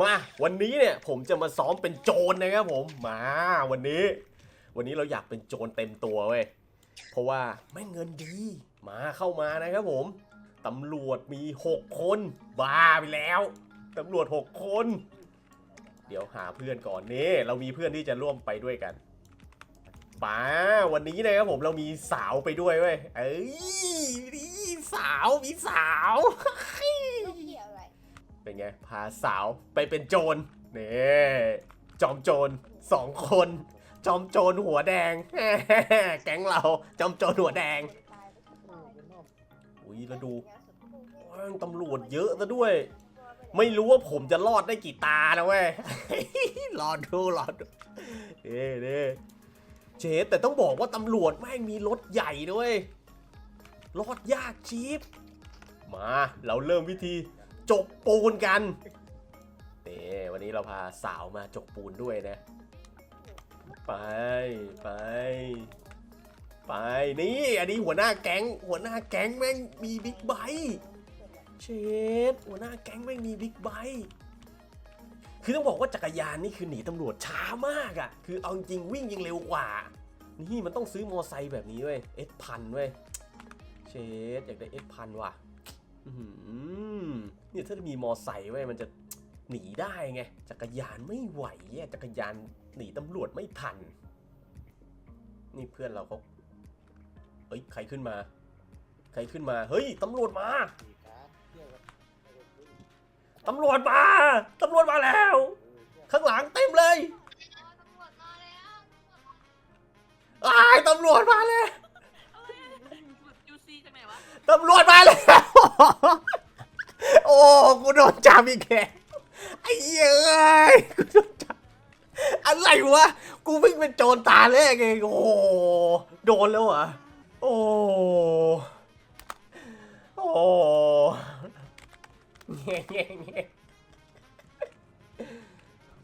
มาวันนี้เนี่ยผมจะมาซ้อมเป็นโจรนะครับผมมาวันนี้ วันนี้เราอยากเป็นโจรเต็มตัวเว้ยเพราะว่าไม่เงินดีมาเข้ามานะครับผมตำรวจมี 6 คนบ้าไปแล้วตำรวจ 6 คน เดี๋ยวหาเพื่อนก่อนนี่เรามีเพื่อนที่จะร่วมไปด้วยกันป้าวันนี้นะครับผมเรามีสาวไปด้วยเว้ยเอ้ยสาวมีสาว เป็นไง พาสาวไปเป็นโจรนี่จอมโจรสองคน จอมโจรหัวแดง แก๊งเราจอมโจรหัวแดงอุ้ยแล้วดูตำรวจเยอะซะด้วย ไม่รู้ว่าผมจะรอดได้กี่ตานะเว้ยรอดูรอดูเด้เด้เชฟแต่ต้องบอกว่าตำรวจแม่งมีรถใหญ่ด้วยรอดยากชีพมา เราเริ่มวิธี จกปูนกันนี่วันนี้เราพาสาวมาจกปูนด้วยนะ ไปไป ไปนี่อันนี้หัวหน้าแก๊ง หัวหน้าแก๊งแม่งมีบิ๊กไบค์เชดหัวหน้าแก๊งแม่งมีบิ๊กไบค์คือต้องบอกว่าจักรยานนี่คือหนีตำรวจช้ามากอะ่ะ คือเอาจริงวิ่งยังเร็วกว่า นี่มันต้องซื้อมอไซค์แบบนี้เว้ยเอสพันเว้ยเชดอยากได้เอสพันว่ะ เนี่ยถ้ามีมอไซค์เว้ยมันจะหนีได้ไง จักรยานไม่ไหวอะจักรยานหนีตำรวจไม่ทัน นี่เพื่อนเราเขาเฮ้ยใครขึ้นมา ใครขึ้นมา เฮ้ยตำรวจมาตำรวจมาตำรวจมาแล้ว ข้างหลังเต็มเลยตำรวจมาแล้วอ้ายตำรวจมาแล้ว ตำรวจมาแล้ว โอ้กูโดนจับอีกแกไอ้เย้ยกูโดนจับอะไรวะ กูเพิ่งเป็นโจรตาแรกเองโอ้โดนแล้วเหรอโอ้โอ้เงี้ยเงี้ยเงี้ย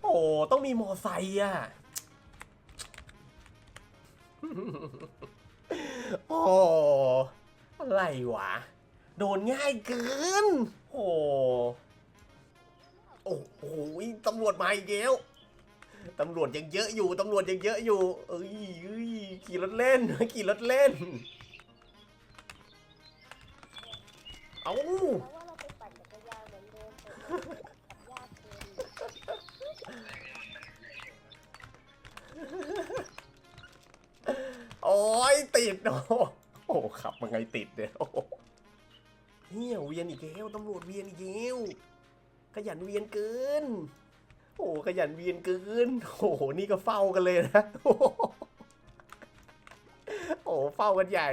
โอ้ต้องมีมอไซค์อะโอ้ อะไรวะ โดนง่ายเกิน โอ้โอ้โหตำรวจมาอีกแล้วตำรวจยังเยอะอยู่ ตำรวจยังเยอะอยู่ เอ้ยเอ้ยขี่รถเล่น ขี่รถเล่น เอาเพราโอ้ยติดโอ้ โอ้ขับมาไงติดเนี่ยโอ้เนี่ยเวียนอีกแล้วตำรวจเวียนอีกแล้วขยันเวียนเกิน โอ้ขยันเวียนเกินโอ้โหนี่ก็เฝ้ากันเลยนะโอ้โหเฝ้ากันใหญ่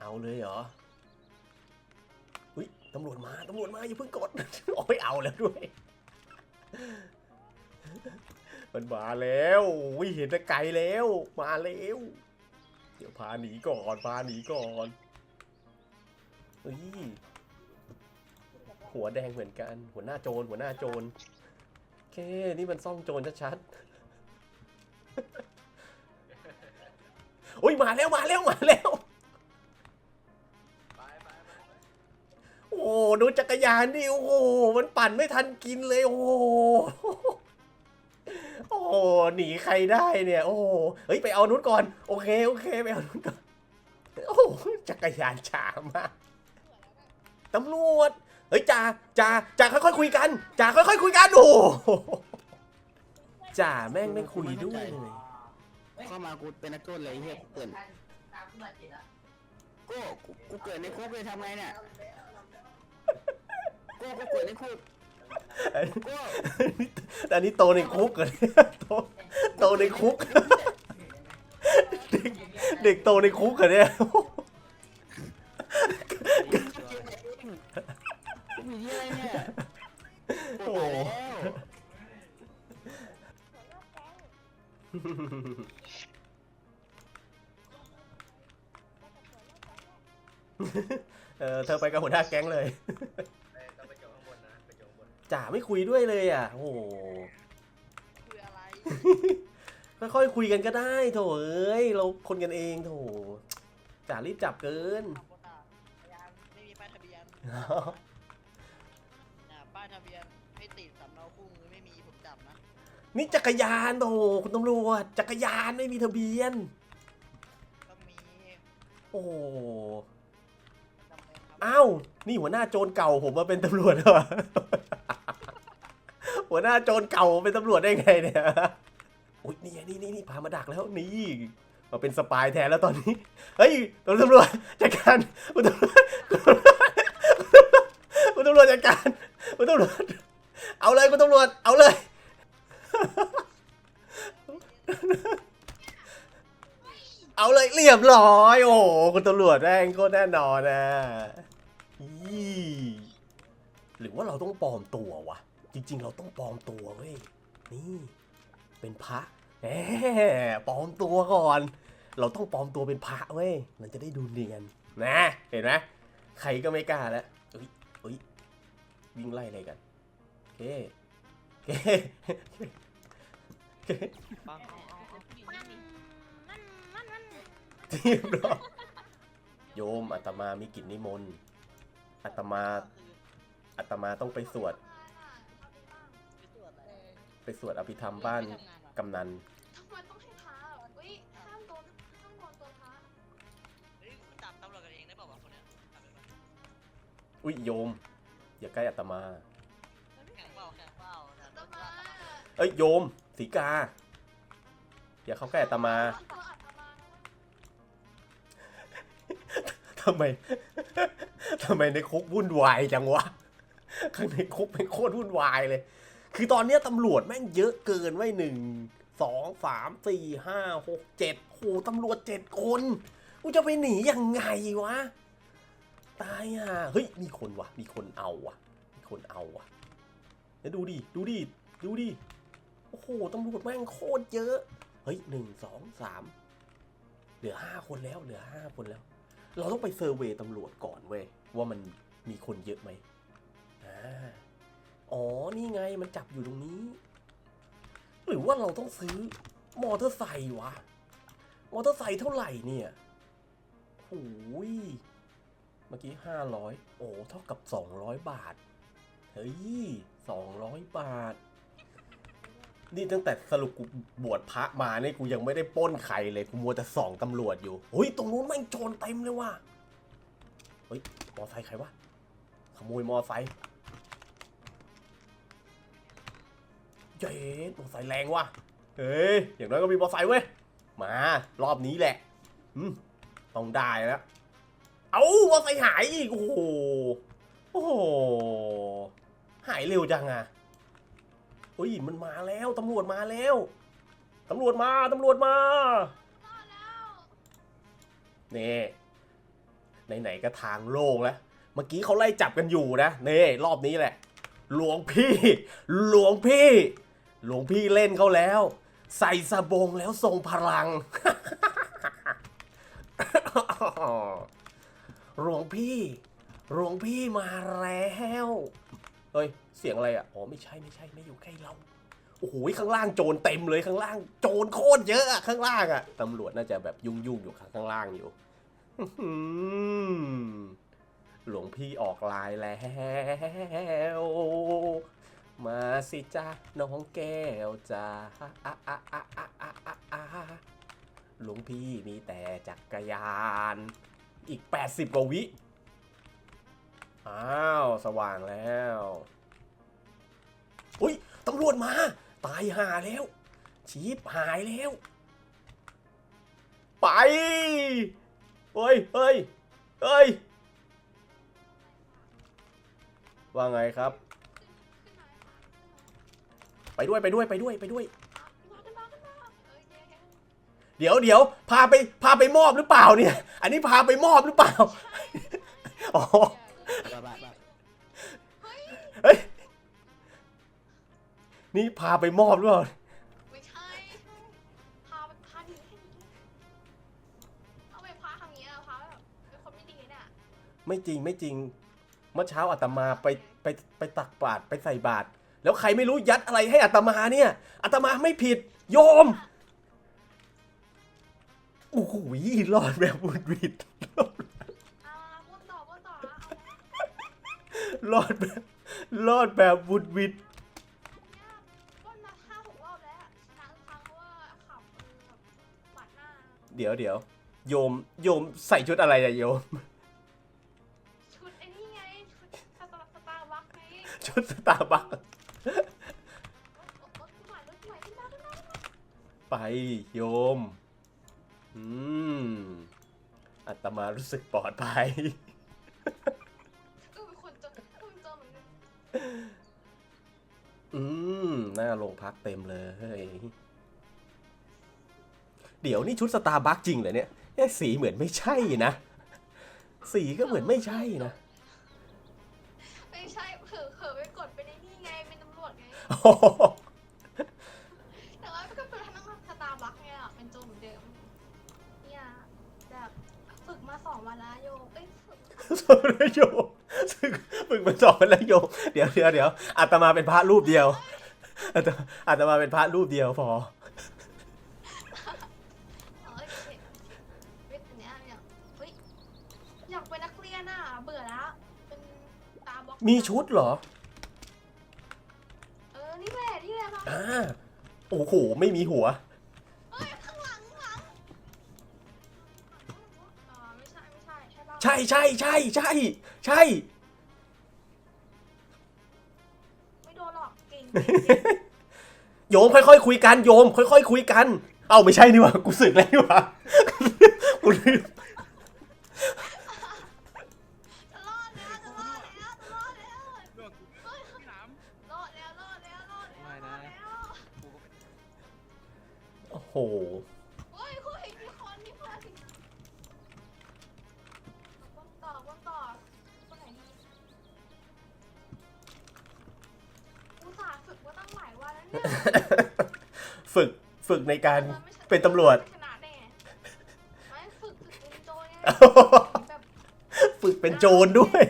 เอาเลยเหรออุ้ยตำรวจมาตำรวจมาอย่าเพิ่งกดโอ้ยเอาแล้วด้วย มันมาแล้ววิเห็นแต่ไกลแล้ว มาแล้ว เดี๋ยวพาหนีก่อนพาหนีก่อนเฮ้ยหัวแดงเหมือนกัน หัวหน้าโจรหัวหน้าโจรโอเคนี่มันซ่องโจรชัดๆโอ้ยมาแล้วมาแล้วมาแล้วโอ้โหดูจักรยานนี่โอ้โหมันปั่นไม่ทันกินเลยโอ้ โอ้โหหนีใครได้เนี่ย โอ้โหเฮ้ยไปเอานุชก่อน โอเคโอเคไปเอานุชก่อนโอ้โหจักรยานช้ามากตำรวจเฮ้ยจ่าจ่าจ่าค่อยๆคุยกันจ่าค่อยๆคุยกันโอ้จ่าแม่งไม่คุยด้วยเลยเข้ามากูเป็นนักโทษเลยเฮียกูเกิดกูกูเกิดในคุกเลยทำไงเนี่ยกูกูเกิดในคุก อันนี้โตในคุกเหรอเนี่ยโตโตในคุก เด็กเด็กโตในคุกเหรอเนี่ยมีที่อะไรเนี่ยโอ้โหเออเธอไปกับหัวหน้าแก๊งเลย จ่าไม่คุยด้วยเลยอะ โอ้โหคืออะไร ค่อยๆคุยกันก็ได้โถเอ้ย เราคนกันเองโถจ่ารีบจับเกิน ขับรถอะพยานไม่มีป้ายทะเบียนน่ะป้ายทะเบียนไม่ติดสำเนาคู่มือไม่มีผมจับนะนี่จักรยานโอ้โหคุณตำรวจจักรยานไม่มีทะเบียน ก็มีโอ้โหจำเป็นครับอ้าวนี่หัวหน้าโจรเก่าผมมาเป็นตำรวจเหรอ หัวหน้าโจรเก่าเป็นตำรวจได้ไงเนี่ยอุ้ยนี่นี่นี่นี่พามาดักแล้วนี่มาเป็นสปายแทนแล้วตอนนี้ เฮ้ยคุณตำรวจจัดการคุณตำรวจคุณตำรวจจัดการคุณตำรวจเอาเลยคุณตำรวจเอาเลยเอาเลยเรียบร้อย โอ้โหคุณตำรวจแม่งโคตรแน่นอนนะยี่หรือว่าเราต้องปลอมตัววะ จริง ๆ เราต้องปลอมตัวเว้ยนี่เป็นพระแหมปลอมตัวก่อน เราต้องปลอมตัวเป็นพระเว้ยมันจะได้ดูเนียนนะเห็นไหมใครก็ไม่กล้าแล้วเอ้ยเอ้ยวิ่งไล่อะไรกันโอเคโอเคโอเคเอาเอาเอาผู้หญิงนี่ทีมราโยมอาตมามีกิจนิมนต์อาตมาอาตมาต้องไปสวด ไรไปสวดอภิธรรมบ้านไม่ทำงานหรอกำนันทำไมต้องให้ท้าเหรออุ้ยห้ามโดนห้ามโดนตัวท้าเฮ้ยจับตำรวจกันเองได้เปล่าวะคนเนี้ยจับได้ปะอุ้ยโยม อย่าใกล้อาตมา แข่งเปล่าแข่งเปล่าแต่รตัวถมาว่าเอ้ยโยมสีกา อย่าเข้าใกล้อาตมาตัวอัตมาทำไมทำไมในคุกวุ่นวายจังวะข้างในคุกเป็นโคตรวุ่นวายเลย คือตอนนี้ตำรวจแม่งเยอะเกินไว้หนึ่งสองสามสี่ห้าหกเจ็ดโหตำรวจเจ็ดคนกูจะไปหนียังไงวะ ตายอะ เฮ้ย มีคนวะมีคนเอาวะมีคนเอาวะเดี๋ยวดูดิ ดูดิ ดูดิ โอ้โหตำรวจแม่งโคตรเยอะ เฮ้ยหนึ่งสองสามเหลือห้าคนแล้ว เหลือห้าคนแล้ว เราต้องไปเซอร์เวย์ตำรวจก่อนเว้ย ว่ามันมีคนเยอะไหมอ่า อ๋อ นี่ไงมันจับอยู่ตรงนี้ หรือว่าเราต้องซื้อมอเตอร์ไซค์วะ มอเตอร์ไซค์เท่าไหร่เนี่ยโอ้ยเมื่อกี้ห้าร้อยโอ้เท่ากับสองร้อยบาท เฮ้ยสองร้อยบาท นี่ตั้งแต่สรุปกูบวชพระมาเนี่ยกูยังไม่ได้ป้นใครเลย กูมัวแต่ส่องตำรวจอยู่เฮ้ย ตรงนู้นแม่งโจรเต็มเลยว่ะ เฮ้ย มอไซค์ใครวะ ขโมยมอไซค์ เจ๊ดมอไซค์แรงว่ะ เฮ้ย อย่างน้อยก็มีมอไซค์เว้ย มา รอบนี้แหละ อืม ต้องได้แล้ว เอามอไซค์หายอีก โอ้โห โอ้โห หายเร็วจังอะเฮ้ย มันมาแล้ว ตำรวจมาแล้ว ตำรวจมา ตำรวจมานี่ไหนๆก็ทางโล่งแล้ว เมื่อกี้เขาไล่จับกันอยู่นะ นี่ รอบนี้แหละ หลวงพี่ หลวงพี่ หลวงพี่เล่นเขาแล้ว ใส่สบงแล้วทรงพลัง หลวงพี่ หลวงพี่มาแล้วเฮ้ยเสียงอะไรอะ อ๋อไม่ใช่ไม่ใช่ไม่อยู่ใกล้เรา โอ้โหข้างล่างโจรเต็มเลยข้างล่าง โจรโคตรเยอะอะข้างล่างอะตำรวจน่าจะแบบยุ่งๆอยู่ข้างล่างอยู่หลวงพี่ออกลายแล้ว มาสิจ้าน้องแก้วจ้าหลวงพี่มีแต่จักรยาน อีก 80 กว่าวิ อ้าว สว่างแล้ว อุ้ยตำรวจมา ตายห่าแล้ว ชีพหายแล้ว ไปเฮ้ยเฮ้ยเฮ้ยว่าไงครับ ไปด้วยไปด้วยไปด้วยไปด้วย เดี๋ยวเดี๋ยวพาไปพาไปมอบหรือเปล่าเนี่ย อันนี้พาไปมอบหรือเปล่าอ๋อเฮ้ยนี่พาไปมอบหรือเปล่าไม่ใช่พาพาหนีให้หนีเอาไปพาทำอย่างนี้ยพาแบบเป็นคนไม่ดีเนี่ยไม่จริงไม่จริง เมื่อเช้าอาตมาไปไปไปตักบาตรไปใส่บาตร แล้วใครไม่รู้ยัดอะไรให้อาตมาเนี่ยอาตมาไม่ผิดโยมโอ้โหรอดแบบบุญวิดเอาพูดต่อพูดต่อแล้วเอารอดแบบรอดแบบบุดวิดเนี่ยปล้นมาห้าหกรอบแล้วอะชนะทุกครั้งเพราะว่าขับเออแบบปาดหน้าเดี๋ยวเดี๋ยวโยมโยมใส่ชุดอะไรอะโยมชุดไอ้นี่ไงชุดสตาร์สตาร์บัคไงชุดสตาร์บัค รถรถใหม่รถใหม่ขึ้นมาขึ้นมาขึ้นมาไปโยม อืมอาตมารู้สึกปลอดภัยก็เป็นคนเจอก็เป็นเจอเหมือนกันอืม หน้าโรงพักเต็มเลย เดี๋ยวนี่ชุดสตาร์บัคจริงเหรอเนี่ยเอ๊ะสีเหมือนไม่ใช่นะ สีก็เหมือนไม่ใช่นะ แต่ว่าก็เป็นพนักงานสตาร์บัคไงอะเป็นโจเหมือนเดิมเนี่ยแบบฝึกมาสองวันแล้วโยเอ้ยฝึกสอบแล้วโยมซึ่งมึงมาสอบแล้วโยมเดี๋ยวเดี๋ยวเดี๋ยวอาตมาเป็นพระรูปเดียวอาตมาอาตมาเป็นพระรูปเดียวพอ เอ้ยเด็กเด็กเนี้ยเนี่ยเฮ้ยอยากเป็นนักเรียนอะเบื่อแล้วเป็นตาบ็อกมีชุดเหรอ โอ้โหไม่มีหัวเฮ้ยข้างหลังข้างหลังอ่าไม่ใช่ไม่ใช่ใช่ปะใช่ใช่ใช่ใช่ใช่ ไม่โดนหรอกเก่งโยมค่อยๆคุยกันโยม ค่อยๆคุยกัน เอ้าไม่ใช่นี่หว่ากูสึกแล้วนี่หว่ากูลืม โอ้โหเฮ้ยคุยมีคนมีคนวนต่อวนต่อคนไหนดีอุตส่าห์ฝึกมาตั้งหลายวันแล้วเนี่ยฝึกฝึกในการออไม่ใช่เป็นตำรวจไม่ชนะแน่ไม่ฝึกฝึกเป็นโจรไงแบบฝึกเป็นโจรด้วย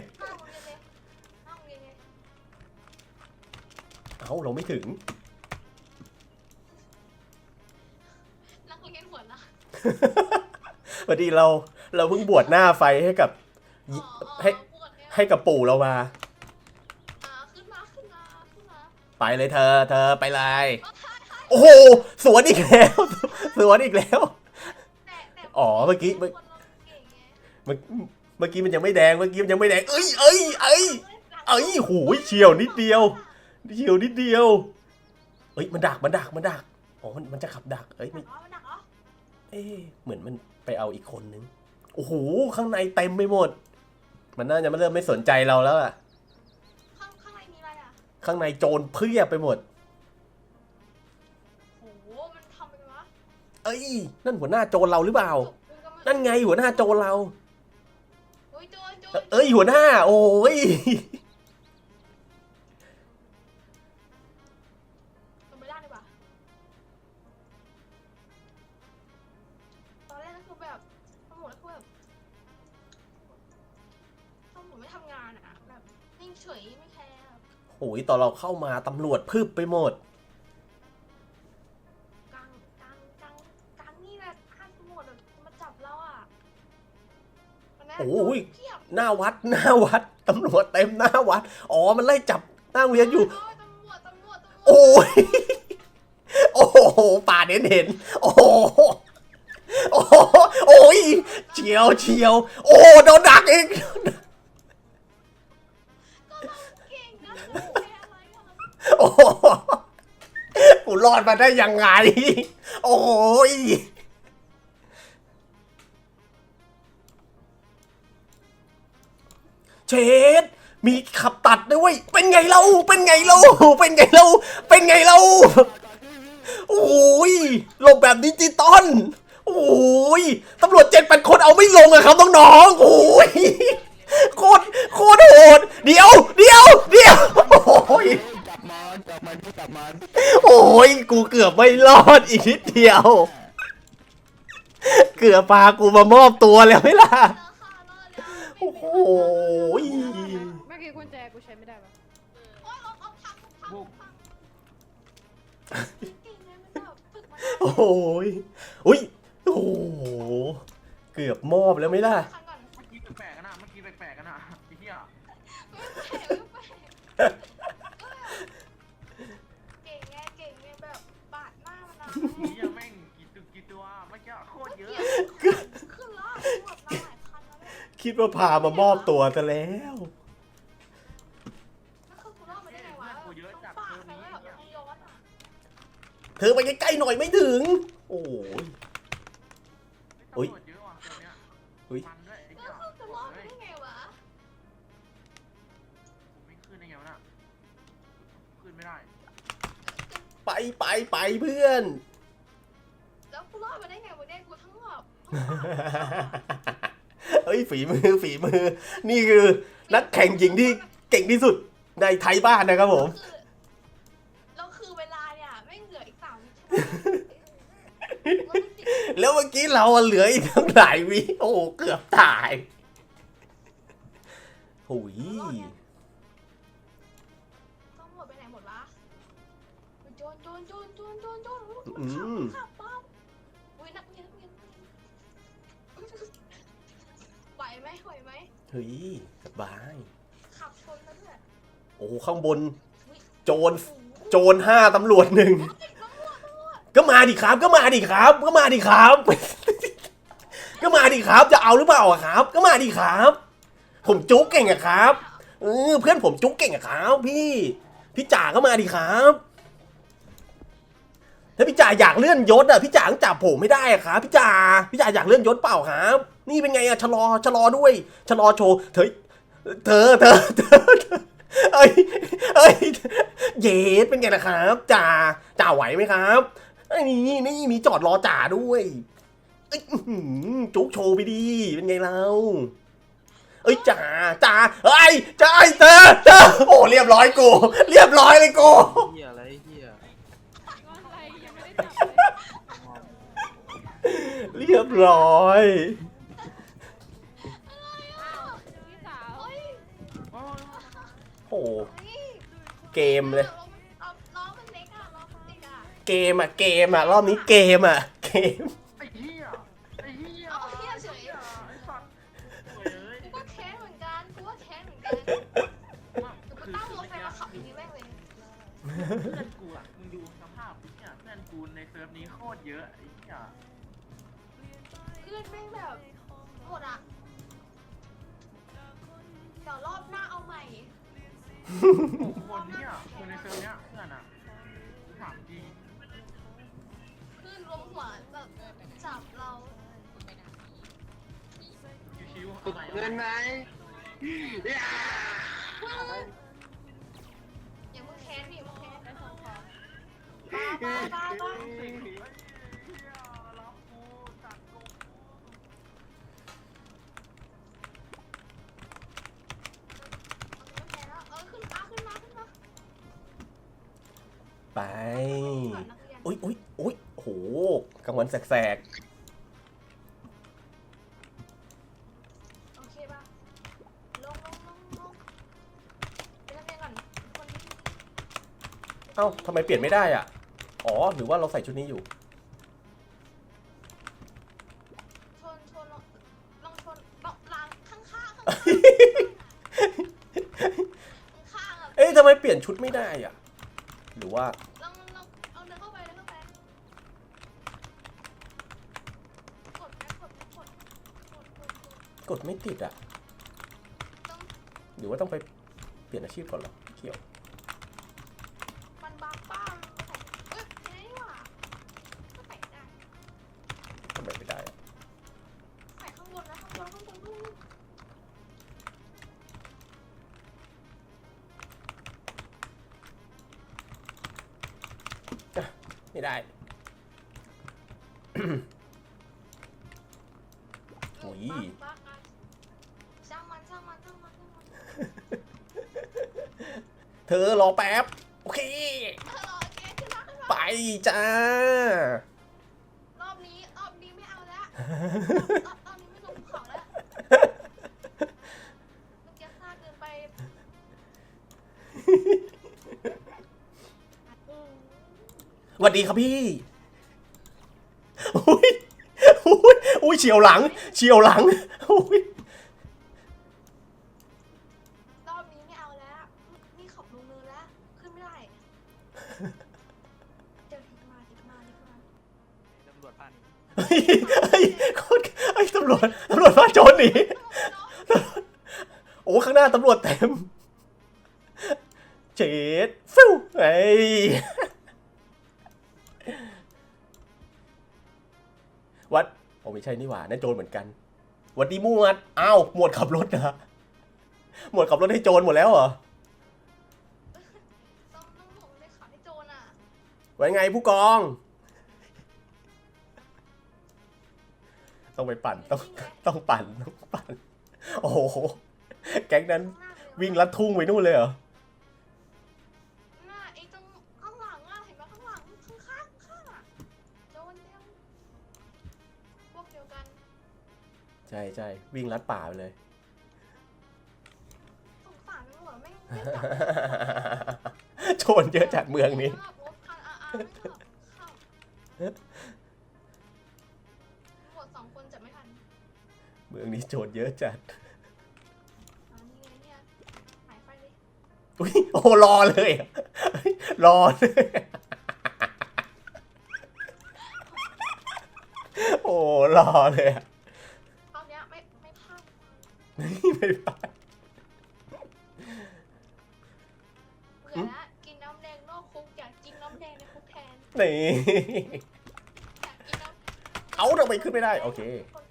อดีเราเราเพิ่งบวชหน้าไฟให้กับอ๋อให้ปวดเนี่ยให้กับปู่เรามาอ่าขึ้นมาขึ้นมาขึ้นมาไปเลยเธอ เธอไปเลยเอาถ่ายถ่ายโอ้โหสวนอีกแล้ว สวนอีกแล้ว แต่แต่อ๋อเมื่อกี้เมื่อ คนเราเก่งไงเมื่อเมื่อกี้มันยังไม่แดงเมื่อกี้มันยังไม่แดงเอ้ยเอ้ยเอ้ยเอ้ยโหยเฉียวนิดเดียวเฉียวนิดเดียวเอ้ยมันดักมันดักมันดักอ๋อมันมันจะขับดักเอ้ยหไม่นักเหรอมันหนักเหรอ เอ๊ะเหมือนมัน ไปเอาอีกคนนึง โอ้โห ข้างในเต็มไปหมด มันน่าจะไม่เริ่มไม่สนใจเราแล้วอะข้างข้างในมีอะไรอะข้างในโจรเพียบไปหมด โห มันทำเป็นวะเอ้ย นั่นหัวหน้าโจรเราหรือเปล่าจบมึงก็ไม่นั่นไงหัวหน้าโจรเรา โอ้ยโจรโจร เอ้ยหัวหน้า โอ้ย โอ้ยตอนเราเข้ามาตำรวจพึบไปหมดกลางกลางกลางกลางนี่แหละข้างตำรวจแบบมาจับเราอะวันนั้นโอ้ยเทียบหน้าวัดหน้าวัดตำรวจเต็มหน้าวัด อ๋อมันไล่จับหน้าโรงเรียนอยู่โตำรวจตำรวจตำรวจโอ้ย โอ้โหป่าเห็นเห็น โอ้โหโอ้โหโอ้ยเฉียวเฉียว โอ้โหโดนดักอีกก็เรา กูรอดมาได้ยังไง โอ้ยเชดมีขับตัดด้วย เป็นไงเรา เป็นไงเรา เป็นไงเรา เป็นไงเรา โอ้ยลงแบบดิจิตอล โอ้ยตำรวจเจ็ดแปดคนเอาไม่ลงอะครับน้องๆ โอ้ยโคตรโคตรโหด เดี๋ยว เดี๋ยว เดี๋ยว โอ้ย จับมันจับมันพี่จับมันโอ้ยกูเกือบไม่รอดอีกนิดเดียว เกือบพากูมามอบตัวแล้วไหมล่ะเจอค่ะรอดแล้วโอ้โหยเมื่อกี้กุญแจกูใช้ไม่ได้ปะโอ้ยรถเอาพังพังพังเก่งไงมันแบบฝึกมาโอ้โหยอุ้ยโอ้โหเกือบมอบแล้วไหมล่ะคันก่อนเมื่อกี้แปลกๆกันนะเมื่อกี้แปลกๆกันนะไอ้เหี้ย ไม่แปลกไม่แปว่าพามามอบตัวซะแล้ว แล้วคือกูรอดมาได้ไงวะกูเยอะจัด ปาเทกอมไปนี้แล้วแบบย้อนอะเธอไปใกล้ๆหน่อยไม่ถึง โอ้ย อุ๊ยตำรวจเยอะว่ะเทอมเนี้ยอุ๊ยมันด้วยไอ้แล้เหี้วยคือจะรอดมาได้ไงวะผมไม่ขึ้นได้ไงวะน่ะขึ้นไม่ได้ไปไปไปเพื่อน แล้วกูรอดมาได้ไงวะเนี่ยกูทั้งแบบ เฮ้ยฝีมือฝีมือ นี่คือนักแข่งหญิงที่เก่งที่สุดในไทยบ้านนะครับผมคือแล้วคือเวลาเนี่ยแม่งเหลืออีกสามวิใช่ไหมแล้วมันติดแล้วเมื่อกี้เราอะเหลืออีกตั้งหลายวิโอ้โหเกือบตายโอ้ยต้องหมดไปไหนหมดวะโจนโจนโจนโจนโจนโจนอืขับ เฮ้ยสบาย ขับชนแล้วด้วยโอ้โหข้างบนอุ๊ยโจรโอ้โหโจรห้าตำรวจหนึ่งตำรวจตำรวจก็มาดิครับ ก็มาดิครับ ก็มาดิครับ ก็มาดิครับ จะเอาหรือเปล่าอะครับ ก็มาดิครับ ผมจุ๊กเก่งอะครับ เออเพื่อนผมจุ๊กเก่งอะครับ พี่ พี่จ่าก็มาดิครับถ้าพี่จ่าอยากเลื่อนยศอะพี่จ่าต้องจับผมไม่ได้อะครับพี่จ่าพี่จ่าอยากเลื่อนยศเปล่าครับ นี่เป็นไงอะชะลอชะลอด้วยชะลอโชว์เธอเธอเธอเธอเธอเอ้ยเอ้ยเยสเป็นไงล่ะครับจ่าจ่าไหวไหมครับไอ้นี่นี่มีจอดรอจ่าด้วยเอ้ยอื้อหือจุกโชว์ไปดีเป็นไงเราเอ้ยจ่าจ่าเอ้ยจ่าไอ้เธอเธอโอ้เรียบร้อยกูเรียบร้อยเลยกูเฮียอะไรเฮียอะไรยังไม่ได้จับเลยเรียบร้อย เฮ้ยเกมเลยเอาล้อมันเล็กอะล้อมันเล็กอะเกมอะเกมอะรอบนี้เกมอะเกม ไอ้เหี้ยไอ้เหี้ยเอาเหี้ยเฉยไอ้สัตว์โอ้ยเอ้ยกูก็แค้นเหมือนกันกูก็แค้นเหมือนกันว่าเดี๋ยวกูคือตั้งคือรถไฟเมื่อกี้มาขับอย่างนี้แม่งเลยเพื่อนกูอะมึงดูสภาพเนี่ยเพื่อนกูในเซิร์ฟนี้โคตรเยอะไอ้เหี้ยเพื่อนแม่งแบบ หกคนเนี่ยคนในเซิร์ฟเนี้ยเพื่อนอะถามจริงขึ้นลงหัวแบบจับเราชิวๆเอาใหม่เอาเงินใหไหมม่อย่ามึงแค้นดิมึงแค้นไปส่งของบ้าบ้าบ้าบ้า นแสกโอเคป่ะ ลงลงลงลงไปนักเรียนก่อนคนที่ๆเอ้าทำไมเปลี่ยนไม่ได้อะ อ๋อ หรือว่าเราใส่ชุดนี้อยู่ ชนชนลองลองชนลองล้างข้างข้างข้างข้างอะเอ๊ะทำไมเปลี่ยนชุดไม่ได้อะ หรือว่า กดไม่ติดอะ หรือว่าต้องไปเปลี่ยนอาชีพก่อนหรอเกี่ยว อรอแป๊บ โอเคเออโอเคขึ้นมาขึ้นมาไปจ้า รอบนี้รอบนี้ไม่เอาแล้วรอบรอบนี้ไม่ลงเขาแล้วมันจะซ่าเกินไปอืมสวัสดีครับพี่ อุ้ยอุ้ยอุ้ยเฉียวหลัง เฉียวหลังอุ้ย ตำรวจเต็มเจ็ดฟิวไอ้ยวัดโอ้ไม่ใช่นี่หว่านั่นโจรเหมือนกันหวัดดีหมวดอ้าวหมวดขับรถนะหมวดขับรถให้โจรหมดแล้วเหรอต้องต้องผมเลยขับให้โจรอะไว้ไงผู้กอง ต้องไปปั่นต้องต้องปั่นต้องปั่น โอ้โห แก๊งนั้นข้างหน้าเลยวิ่งลัดทุ่งไปนู่นเลยเหรอหน้าไอ้ตรงข้างหลังอะเห็นไหมข้างหลังข้างข้างข้างอะโจรเต็มพวกเดียวกันใช่ใช่วิ่งลัดป่าไปเลย สงสารตำรวจไม่งไม่จับโจรเยอะจากเมืองนี้รถคันอาอาไม่ขับขับตำรวจสองคนจับไม่ทัน เมืองนี้โจรเยอะจัด อุ้ยโอ้รอเลยอะรอเลยโอ้รอเลยอะตอนเนี้ยไม่ไม่พลาดนี่ไม่ไปเบื่อละกินน้ำแดงนอกคุกอยากกินน้ำแดงในคุกแทนนี่อยากกินน้ำเอาทำไมขึ้นไม่ได้ โอเคเ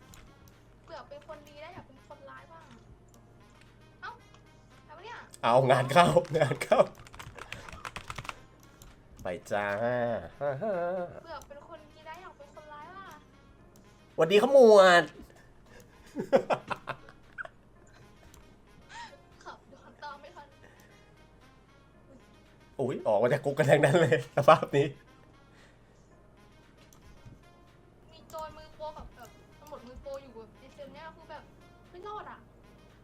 เนี่ยเอางานเข้างานเข้า ไปจ้าเบื่อเป็นคนดีแล้วอยากเป็นคนร้ายว่ะสวัสดีขมวด ขับย้อนตามไม่ทันอุ้ยออกมาจากกุ๊กกันทั้งนั้นเลยสภาพนี้ มีโจรมือโปรกับแบบตำรวจมือโปรอยู่แบบในเซลเนี่ยคือแบบไม่รอดอะ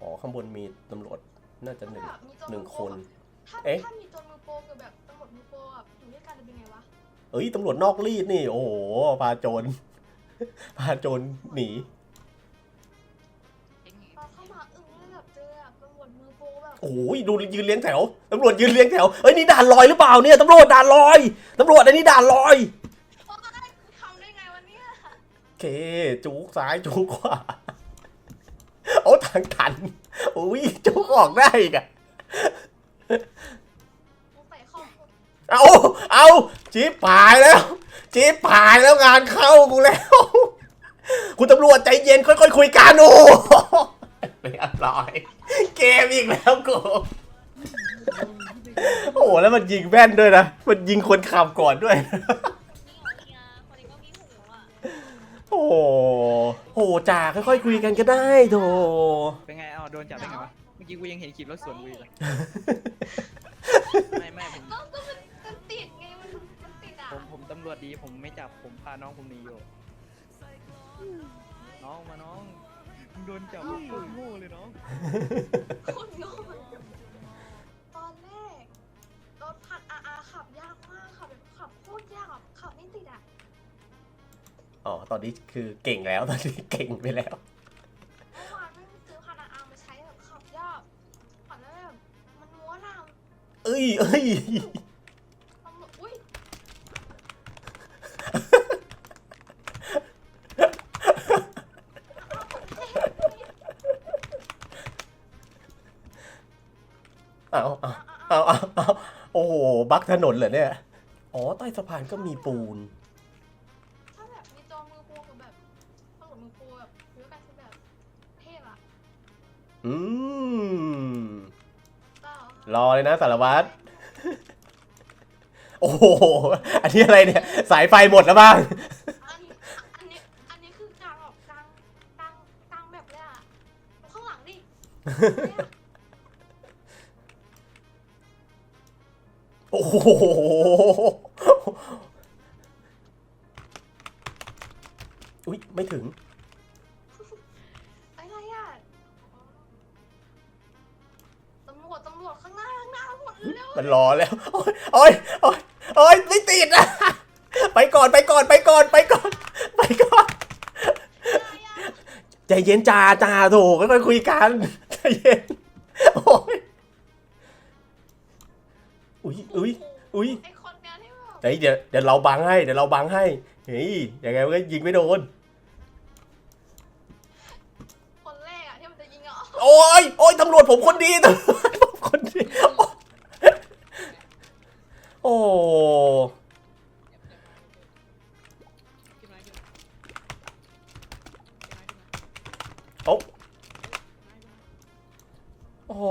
อ๋อข้างบนมีตำรวจ น่าจะหนึ่งแบบมีโจรหนึ่งมือคโปรนแบบถ้าเอ๊ะ ถ้ามีโจรมือโปรกับแบบตำรวจมือโปรแบบอยู่ด้วยกันจะเป็นไงวะเอ้ยตำรวจนอกรีดนี่ โอ้โหพาโจร พาโจรหนีตอนเข้ามาอึ้งเลยแบบเจอแบบตำรวจมือโปรแบบโอ้ยดูยืนเลี้ยงแถวตำรวจยืนเลี้ยงแถวเอ้ยนี่ด่านลอยหรือเปล่าเนี่ยตำรวจด่านลอยตำรวจอันนี้ด่านลอยโอ๊ยทำได้ไงวะเนี่ยโอเคจูกซ้ายจูกขวาโอ้ทางทัน อุ้ยจูกออกได้อีกอะมึงใส่ข้อมูลเอาเอาจีบผายแล้วจีบผายแล้วงานเข้ากูแล้ว คุณตำรวจใจเย็นค่อย ๆ คุยกันโอ้เรียบร้อย เกมอีกแล้วกูโอ้โหแล้วมันยิงแม่นด้วยนะ มันยิงคนขับก่อนด้วยโอ้โหโอ้โหจ่าค่อยๆคุยกันก็ได้โถ เป็นไงเอา โดนจับได้ไงวะ เมื่อกี้กูยังเห็นขี่รถสวนกูอยู่เลยไม่ไม่ผมก็ก็มันมันติดไงมันมันติดอะผมผมตำรวจดีผมไม่จับผมพาน้องผมหนีอยู่ น้องมาน้องมึงโดนจับโคตรโง่เลยน้อง คนโง่ตอนแรกรถพันอาอาขับยากมากขับแบบขับโคตรยากอะขับไม่ติดอะอ๋อ ตอนนี้คือเก่งแล้ว ตอนนี้เก่งไปแล้ว อ้ยเอ้ยตำรวจอุ้ยเอาเอาเอาเอาเอาโอ้โหบักถนนเหรอเนี่ย อ๋อ ใต้สะพานก็มีปูน ถ้าแบบมีจอมือโปรกับแบบตำรวจมือโปรแบบอยู่ด้วยกันคือแบบเท่อะอืมเปล่า รอเลยนะสารวัตรโอ้โห อันนี้อะไรเนี่ย สายไฟหมดแล้วบ้าง อันนี้อันนี้อันนี้คือกลางออกกลางกลางกลางแบบเลยอะดูข้างหลังดิเนี่ยโอ้โห อุ้ยไม่ถึง มดเร็วมันรอแล้วโอ้ยโอ้ยโอ้ยโอ้ยไม่ติดอะไปก่อนไปก่อนไปก่อนไปก่อนไปก่อนอะไรอะใจเย็นจ่าจ่าโถค่อยๆคุยกันใจเย็นโอ้ยอุ้ยอุ้ยอุ้ยไอคนเนี้ยที่แบบเฮ้ยเดี๋ยวเดี๋ยวเราบังให้เดี๋ยวเราบังให้เฮ้ยยังไงมันก็ยิงไม่โดนคนแรกอะที่มันจะยิงอะโอ้อ้ยโอ้ยตำรวจผมคนดีตำรวจผมคนดี โอ้โอ้โอ้โห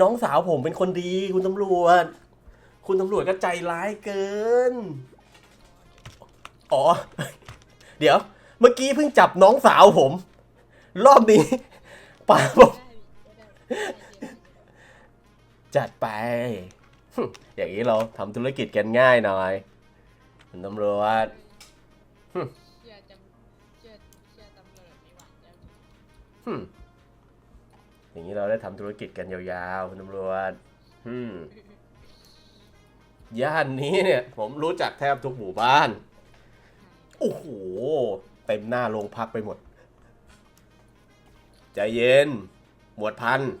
น้องสาวผมเป็นคนดีคุณตำรวจ คุณตำรวจก็ใจร้ายเกิน อ๋อ เดี๋ยว เมื่อกี้เพิ่งจับน้องสาวผม รอบนี้ป่าบอกจัดไป อย่างนี้เราทำธุรกิจกันง่ายหน่อยคุณตำรวจเชื่อจำเชื่อเชื่อตำรวจนี่หว่าจะหึ่มอย่างนี้เราได้ทำธุรกิจกันยาวๆคุณตำรวจอืมย่านนี้เนี่ย ผมรู้จักแทบทุกหมู่บ้าน โอ้โห เต็มหน้าโรงพักไปหมด ใจเย็น หมวดพันธุ์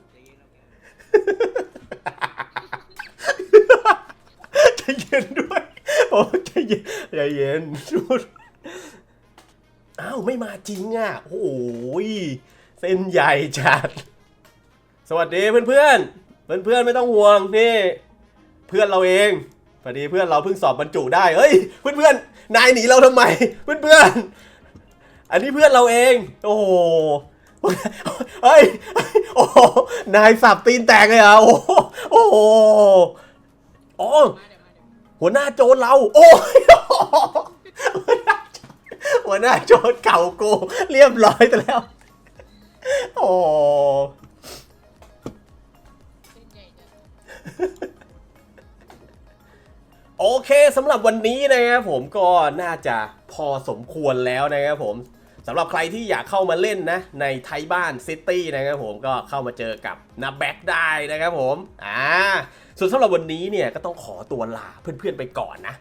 ใจเย็นด้วยโอ้ใจเย็นใจเย็นดูอ้าวไม่มาจริงอะ โอ้ยเส้นใหญ่จัด สวัสดีเพื่อนๆเพื่อนๆไม่ต้องห่วงนี่เพื่อนเราเองพอดีเพื่อนเราเพิ่งสอบบรรจุได้เฮ้ยเพื่อนๆนนายหนีเราทำไม เพื่อนๆอันนี้เพื่อนเราเอง โอ้โหเฮ้ยโอ้นายสับตีนแตกเลยอะโอ้โหโอ้ หอ๋อมาเดี๋ยวมาเดี๋ยวหัวหน้าโจรเรา โอ้ยหัวหน้าโจรเก่ากูเรียบร้อยไปแล้ว โอ้เส้นใหโอเคสำหรับวันนี้นะครับผมก็น่าจะพอสมควรแล้วนะครับผมสำหรับใครที่อยากเข้ามาเล่นนะ ในไทยบ้านซิตี้นะครับผมก็เข้ามาเจอกับนาแบ็กได้นะครับผม อ่า ส่วนสำหรับวันนี้เนี่ยก็ต้องขอตัวลาเพื่อนๆไปก่อนนะ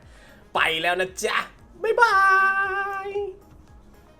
ไปแล้วนะจ๊ะ บ๊ายบาย